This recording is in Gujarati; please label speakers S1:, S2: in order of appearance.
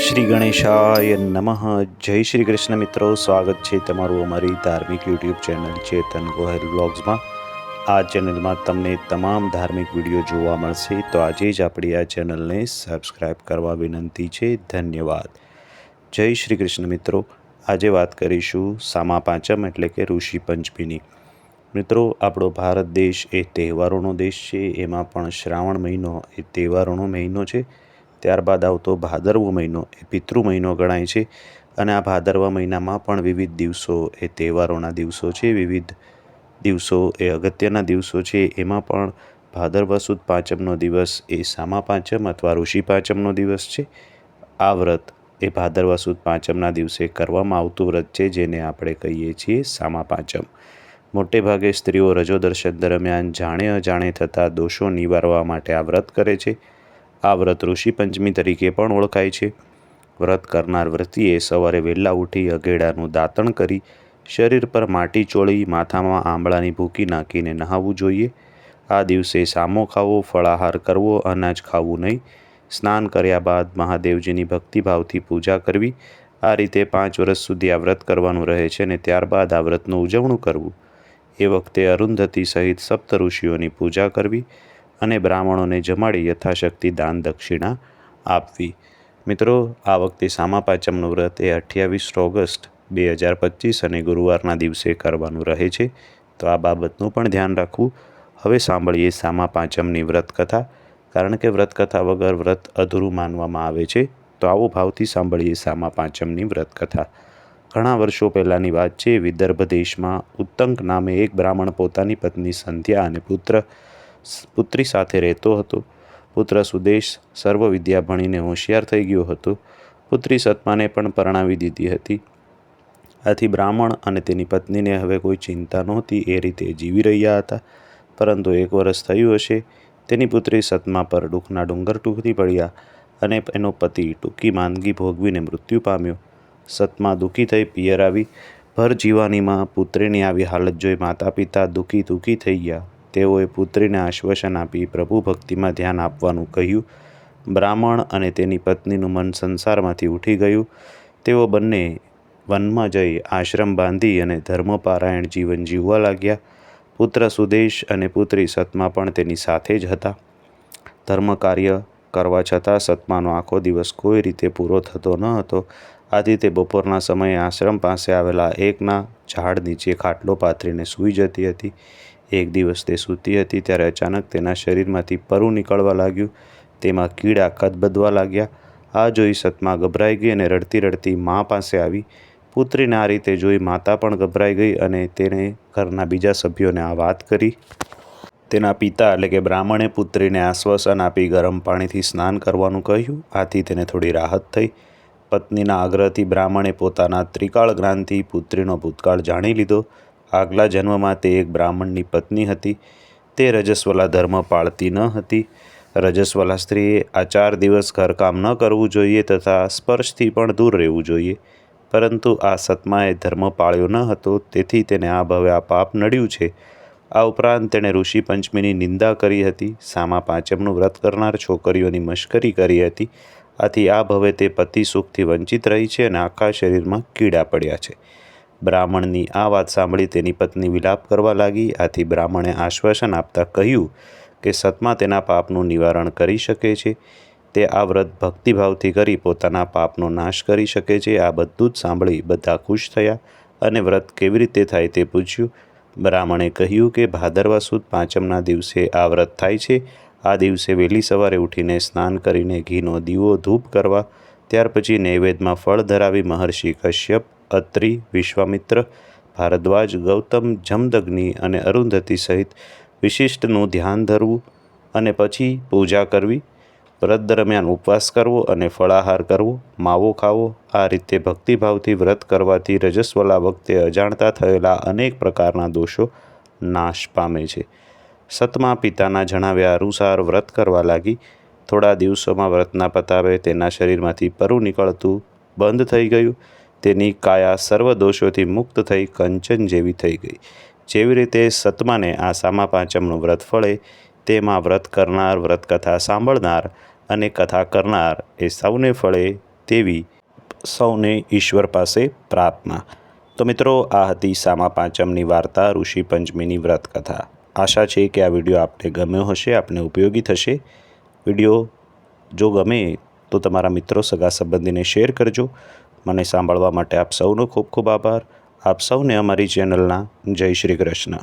S1: શ્રી ગણેશાય નમઃ. જય શ્રી કૃષ્ણ મિત્રો. સ્વાગત છે તમારું અમારી ધાર્મિક યુટ્યુબ ચેનલ ચેતન ગોહેલ બ્લોગ્સમાં આ ચેનલમાં તમને તમામ ધાર્મિક વીડિયો જોવા મળશે. તો આજે જ આપણી આ ચેનલને સબસ્ક્રાઈબ કરવા વિનંતી છે. ધન્યવાદ. જય શ્રી કૃષ્ણ મિત્રો. આજે વાત કરીશું સામા પાંચમ એટલે કે ઋષિ પંચમીની. મિત્રો, આપણો ભારત દેશ એ તહેવારોનો દેશ છે. એમાં પણ શ્રાવણ મહિનો એ તહેવારોનો મહિનો છે. ત્યારબાદ આવતો ભાદરવો મહિનો એ પિતૃ મહિનો ગણાય છે. અને આ ભાદરવા મહિનામાં પણ વિવિધ દિવસો એ તહેવારોના દિવસો છે. વિવિધ દિવસો એ અગત્યના દિવસો છે. એમાં પણ ભાદરવા સુદ પાંચમનો દિવસ એ સામા પાંચમ અથવા ઋષિ પાંચમનો દિવસ છે. આ વ્રત એ ભાદરવા સુદ પાંચમના દિવસે કરવામાં આવતું વ્રત છે, જેને આપણે કહીએ છીએ સામા પાંચમ. મોટે ભાગે સ્ત્રીઓ રજો દર્શન દરમિયાન જાણે અજાણે થતા દોષો નિવારવા માટે આ વ્રત કરે છે. આ વ્રત ઋષિ પંચમી તરીકે પણ ઓળખાય છે. વ્રત કરનાર વ્રતિએ સવારે વહેલા ઉઠી અઘેડાનું દાંતણ કરી, શરીર પર માટી ચોળી, માથામાં આંબળાની ભૂકી નાખીને નહાવું જોઈએ. આ દિવસે સામો ખાવો, ફળાહાર કરવો, અનાજ ખાવું નહીં. સ્નાન કર્યા બાદ મહાદેવજીની ભક્તિભાવથી પૂજા કરવી. આ રીતે પાંચ વર્ષ સુધી આ વ્રત કરવાનું રહે છે અને ત્યારબાદ આ વ્રતનું ઉજવણું કરવું. એ વખતે અરુંધતી સહિત સપ્ત ઋષિઓની પૂજા કરવી અને બ્રાહ્મણોને જમાડી યથાશક્તિ દાન દક્ષિણા આપવી. મિત્રો, આ વખતે સામા પાંચમનું વ્રત એ અઠ્યાવીસ ઓગસ્ટ બે હજાર પચીસ અને ગુરુવારના દિવસે કરવાનું રહે છે. તો આ બાબતનું પણ ધ્યાન રાખવું. હવે સાંભળીએ સામા પાંચમની વ્રત કથા કારણ કે વ્રત કથા વગર વ્રત અધૂરું માનવામાં આવે છે, તો આવો ભાવથી સાંભળીએ સામા પાંચમની વ્રત કથા ઘણા વર્ષો પહેલાંની વાત છે, વિદર્ભ દેશમાં ઉત્તંક નામે એક બ્રાહ્મણ પોતાની પત્ની સંધ્યા અને પુત્ર પુત્રી સાથે રહેતો હતો. પુત્ર સુદેશ સર્વ વિદ્યા ભણીને હોશિયાર થઈ ગયો હતો. પુત્રી સત્માને પણ પરણાવી દીધી હતી. આથી બ્રાહ્મણ અને તેની પત્નીને હવે કોઈ ચિંતા નહોતી, એ રીતે જીવી રહ્યા હતા. પરંતુ એક વર્ષ થયું હશે, તેની પુત્રી સતમા પર દુઃખના ડુંગર તૂટી પડ્યા અને એનો પતિ ટૂંકી માંદગી ભોગવીને મૃત્યુ પામ્યો. સતમા દુઃખી થઈ પિયર આવી. ભર જીવાનીમાં પુત્રીની આવી હાલત જોઈ માતા પિતા દુઃખી દુઃખી થઈ ગયા. તેઓએ પુત્રીને આશ્વાસન આપી પ્રભુ ભક્તિમાં ધ્યાન આપવાનું કહ્યું. બ્રાહ્મણ અને તેની પત્નીનું મન સંસારમાંથી ઉઠી ગયું. તેઓ બંને વનમાં જઈ આશ્રમ બાંધી અને ધર્મપારાયણ જીવન જીવવા લાગ્યા. પુત્ર સુદેશ અને પુત્રી સતમા પણ તેની સાથે જ હતા. ધર્મ કાર્ય કરવા છતાં સતમાનો આખો દિવસ કોઈ રીતે પૂરો થતો ન હતો. આથી તે બપોરના સમયે આશ્રમ પાસે આવેલા એકના ઝાડ નીચે ખાટલો પાથરીને સૂઈ જતી હતી. એક દિવસ તે સૂતી હતી ત્યારે અચાનક તેના શરીરમાંથી પરું નીકળવા લાગ્યું. તેમાં કીડા કદબદવા લાગ્યા. આ જોઈ સતમા ગભરાઈ ગઈ અને રડતી રડતી મા પાસે આવી. પુત્રીને આ રીતે જોઈ માતા પણ ગભરાઈ ગઈ અને તેણે ઘરના બીજા સભ્યોને આ વાત કરી. તેના પિતા એટલે કે બ્રાહ્મણે પુત્રીને આશ્વાસન આપી ગરમ પાણીથી સ્નાન કરવાનું કહ્યું. આથી તેને થોડી રાહત થઈ. પત્નીના આગ્રહથી બ્રાહ્મણે પોતાના ત્રિકાળ જ્ઞાનથી પુત્રીનો ભૂતકાળ જાણી લીધો. આગલા જન્મમાં તે એક બ્રાહ્મણની પત્ની હતી. તે રજસ્વલા ધર્મ પાળતી ન હતી. રજસ્વલા સ્ત્રીએ આ ચાર દિવસ ઘરકામ ન કરવું જોઈએ તથા સ્પર્શથી પણ દૂર રહેવું જોઈએ. પરંતુ આ સતમાએ ધર્મ પાળ્યો ન હતો, તેથી તેને આ ભવે આ પાપ નડ્યું છે. આ ઉપરાંત તેણે ઋષિ પંચમીની નિંદા કરી હતી. સામા પાંચમનું વ્રત કરનાર છોકરીઓની મશ્કરી કરી હતી. આથી આ ભવે તે પતિ સુખથી વંચિત રહી છે અને આખા શરીરમાં કીડા પડ્યા છે. બ્રાહ્મણની આ વાત સાંભળી તેની પત્ની વિલાપ કરવા લાગી. આથી બ્રાહ્મણે આશ્વાસન આપતા કહ્યું કે સતમા તેના પાપનું નિવારણ કરી શકે છે. તે આ વ્રત ભક્તિભાવથી કરી પોતાના પાપનો નાશ કરી શકે છે. આ બધું જ સાંભળી બધા ખુશ થયા અને વ્રત કેવી રીતે થાય તે પૂછ્યું. બ્રાહ્મણે કહ્યું કે ભાદરવા સુદ પાંચમના દિવસે આ વ્રત થાય છે. આ દિવસે વહેલી સવારે ઉઠીને સ્નાન કરીને ઘીનો દીવો ધૂપ કરવા, ત્યાર પછી નૈવેદ્યમાં ફળ ધરાવી મહર્ષિ કશ્યપ, અત્રિ, વિશ્વામિત્ર, ભારદ્વાજ, ગૌતમ, જમદગ્નિ અને અરુંધતી સહિત વિશિષ્ટનું ધ્યાન ધરવું અને પછી પૂજા કરવી, વ્રત દરમિયાન ઉપવાસ કરવો અને ફળાહાર કરવો, માવો ખાવો, આ રીતે ભક્તિભાવથી વ્રત કરવાથી રજસ્વલા વખતે અજાણતા થયેલા અનેક પ્રકારના દોષો નાશ પામે છે. સતમા પિતાના જણાવ્યા અનુસાર વ્રત કરવા લાગી. થોડા દિવસોમાં વ્રતના પતાવે તેના શરીરમાંથી પરુ નીકળતું બંધ થઈ ગયું. તેની કાયા સર્વ દોષોથી મુક્ત થઈ કંચન જેવી થઈ ગઈ. જેવી રીતે સતમાને આ સામા પાંચમનું વ્રત ફળે, તેમાં વ્રત કરનાર, વ્રત કથા સાંભળનાર અને કથા કરનાર એ સૌને ફળે તેવી સૌને ઈશ્વર પાસે પ્રાર્થના. તો મિત્રો, આ હતી સામા પાંચમની વાર્તા ઋષિ પંચમીની વ્રત કથા. આશા છે કે આ વીડિયો આપને ગમ્યો હશે, આપને ઉપયોગી થશે. વીડિયો જો ગમે તો તમારા મિત્રો સગા સંબંધીને શેર કરજો. મને સાંભળવા માટે આપ સૌનો ખૂબ ખૂબ આભાર. આપ સૌને અમારી ચેનલના જય શ્રી કૃષ્ણ.